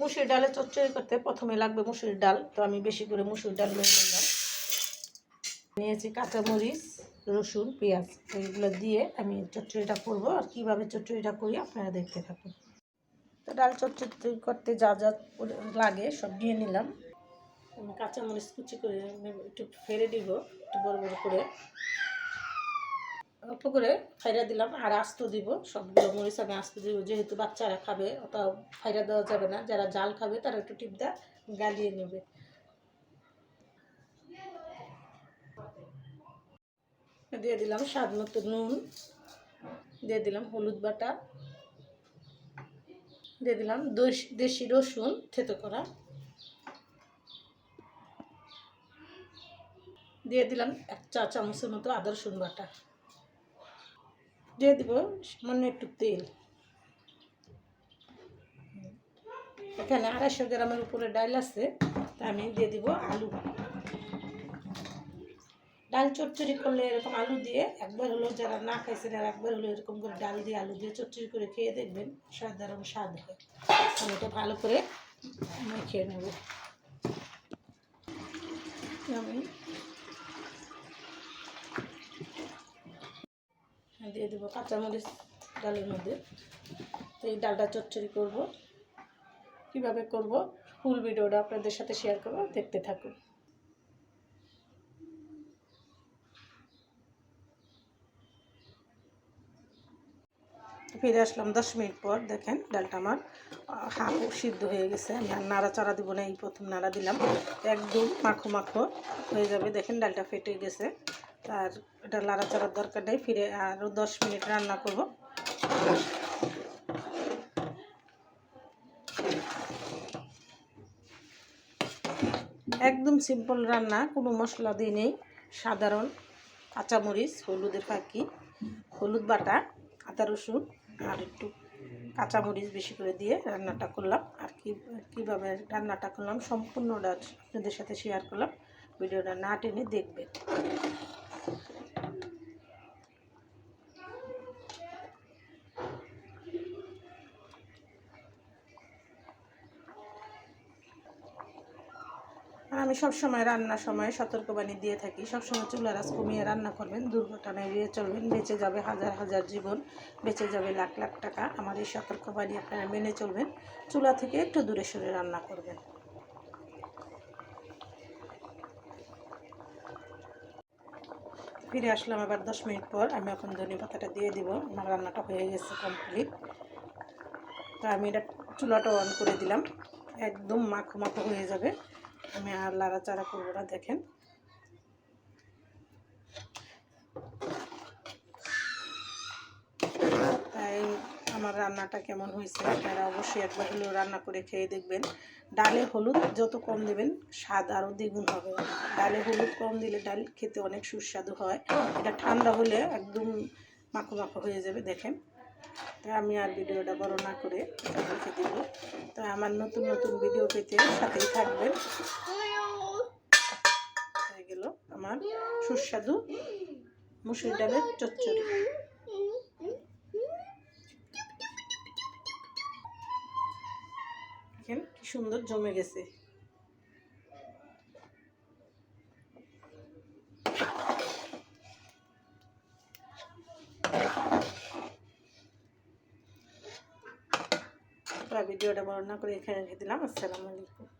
মুসুর ডালে চচ্চড়ি করতে প্রথমে লাগবে মুসুর ডাল। তো আমি বেশি করে মুসুর ডাল নিয়ে নিলাম নিয়েছি কাঁচামরিচ, রসুন, পেঁয়াজ এইগুলো দিয়ে আমি চচ্চড়িটা করব। আর কীভাবে চচ্চড়িটা করি আপনারা দেখতে থাকুন। তো ডাল চচ্চড়ি করতে যা যা লাগে সব নিয়ে নিলাম। কাঁচামরিচ কুচি করে একটু ফেলে দিব, একটু বড় বড় করে। অল্প করে ফাইরা দিলাম আর আস্ত দিব। সবগুলো মরিচ আমি আস্ত দিব। যেহেতু বাচ্চারা খাবে অত ফাইরা দেওয়া যাবে না। যারা জাল খাবে, তারা একটু টিপদা গালিয়ে নেবে। দিয়ে দিলাম স্বাদ মতো নুন। দিয়ে দিলাম হলুদ বাটা। দিয়ে দিলাম দশ- রসুন, থেতো করা। দিয়ে দিলাম এক চা চামচের মতো আদা রসুন বাটা। দিয়ে দিব সামান্য একটু তেল। এখানে আড়াইশো গ্রামের উপরে ডাল আছে, তা আমি দিয়ে দিব আলু। ডাল চচ্চড়ি করলে এরকম আলু দিয়ে একবার হলো যারা না খাইছেন আর একবার হলো এরকম করে ডাল দিয়ে আলু দিয়ে চচ্চড়ি করে খেয়ে দেখবেন সাধারণ স্বাদ হয়। আমি এটা ভালো করে মেখে নেব। আমি দিয়ে দেবো কাঁচামরিচ ডালের মধ্যে। তো এই ডালটা চচ্চড়ি করব। কীভাবে করব ফুল ভিডিওটা আপনাদের সাথে শেয়ার করব, দেখতে থাকুন। ফিরে আসলাম দশ মিনিট পর, দেখেন ডালটা আমার হাফ সিদ্ধ হয়ে গেছে। আমি আর নাড়াচাড়া দিব না, এই প্রথম নাড়া দিলাম। একদম মাখো মাখো হয়ে যাবে। দেখেন ডালটা ফেটে গেছে। আর এটা নাড়াচাড়ার দরকার নেই, ফিরে আরও দশ মিনিট রান্না করব। একদম সিম্পল রান্না, কোনো মশলা দিয়ে নেই, সাধারণ কাঁচামরিচ, হলুদের ফাঁকি, হলুদ বাটা, আদা রসুন, আর একটু কাঁচামরিচ বেশি করে দিয়ে রান্নাটা করলাম। আর কি, কীভাবে রান্নাটা করলাম, সম্পূর্ণটা আপনাদের সাথে শেয়ার করলাম। ভিডিওটা না টেনে দেখবেন। আমি সবসময় রান্নার সময় সতর্কবাণী দিয়ে থাকি। সবসময় চুলার আঁচ কমিয়ে রান্না করবেন দুর্ঘটনা এড়িয়ে চলবেন, বেঁচে যাবে হাজার হাজার জীবন, বেঁচে যাবে লাখ লাখ টাকা। আমার এই সতর্কবাণী আপনারা মেনে চলবেন, চুলা থেকে একটু দূরে সরে রান্না করবেন। ফিরে আসলাম আবার দশ মিনিট পর। আমি এখন ধনে পাতাটা দিয়ে দিব। আমার রান্নাটা হয়ে গেছে কমপ্লিট তো আমি এটা চুলাটা অন করে দিলাম। একদম মাখো মাখো হয়ে যাবে। আমি আর লাড়াচাড়া করব না, দেখেন। তাই আমার রান্নাটা কেমন হয়েছে আপনারা অবশ্যই একবার হলেও রান্না করে খেয়ে দেখবেন। ডালে হলুদ যত কম দেবেন, স্বাদ আরও দ্বিগুণ হবে। ডালে হলুদ কম দিলে ডাল খেতে অনেক সুস্বাদু হয়। এটা ঠান্ডা হলে একদম মাখো মাখো হয়ে যাবে, দেখেন। তাই আমি আর ভিডিওটা বড় না করে রেখে দেব। তো আমার নতুন নতুন ভিডিও পেতে সাথেই থাকবেন। হয়ে গেল আমার সুস্বাদু মুসুর ডালের চচ্চড়ি। কি সুন্দর জমে গেছে। ভিডিওটা বর্ণনা করে এখানে রেখে দিলাম। আসসালামু আলাইকুম।